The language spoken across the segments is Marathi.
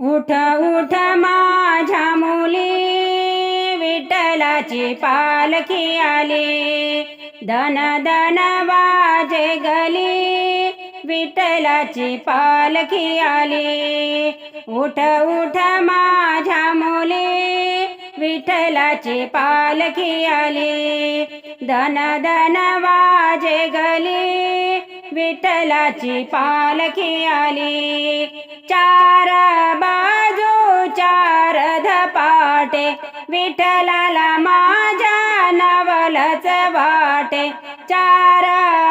उठ उठ माझ्या मुली. विठ्ठलाची पालखी आली. धन धन वाजे गली. विठ्ठलाची पालखी आली. उठ उठ माझ्या मुली. विठ्ठलाची पालखी आली. धन धन वाजे गली. विठ्ठलाची पालखी आली. चार बाजू चार धपाटे. विठ्ठलाला माझ्या नवलच वाटे. चार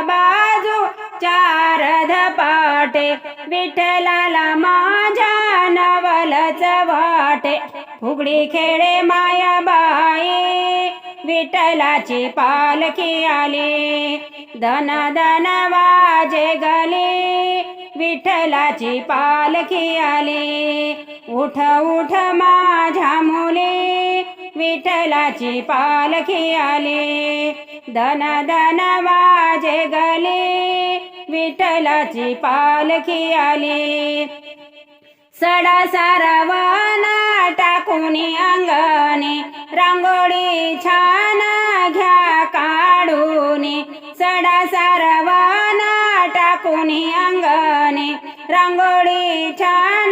बाजू चार धपाटे. विठ्ठलाला माझ्या नवलच वाटे. फुगडी खेळे माया बाई विठ्ठलाची पालखी आली. धन धन वाजे गली. विठ्ठलाची पालखी आली. उठ उठ माझ्या मुली. विठ्ठलाची पालखी आली. धन धन वाजे गली. विठ्ठलाची पालखी आली. सडा सारवाना टाकुनी अंगणी. छान घ्या काढून सडा सारवाना टाकून अंगणे. रांगोळी छान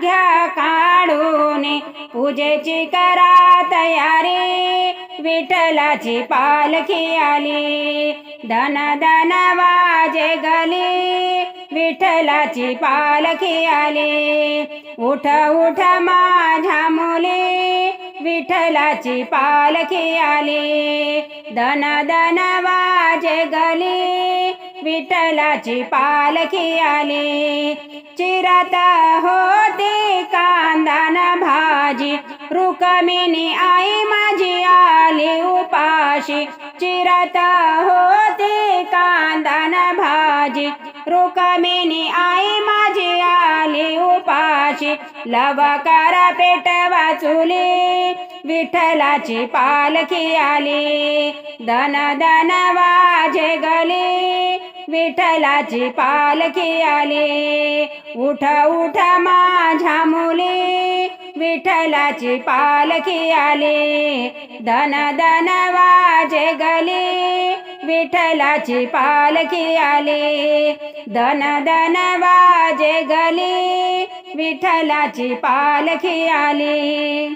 घ्या काढून पूजेची करा तयारी विठ्ठलाची पालखी आली. धन धन वाजे गली विठ्ठलाची पालखी आली. उठ उठ माझ्या मुली विठ्ठलाची पालखी आली. धन धन वाजे गली. विठ्ठलाची पालखी आली. चिरत होती कांदान भाजी. रुकमिनी आई माझी आली उपाशी. चिरत होती कांदान भाजी. रुकमिनी आई माझी आली उपाशी. लवकर पेट वाचुली विठ्ठलाची पालखी आली. धन धन वाजे गली विठ्ठलाची पालखी आली. उठ उठ माझ्या मुली विठ्ठलाची पालखी आली. धन धन वाजे गली विठ्ठलाची पालखी आली. धन धन वाजे गली विठ्ठलाची पालखी आली.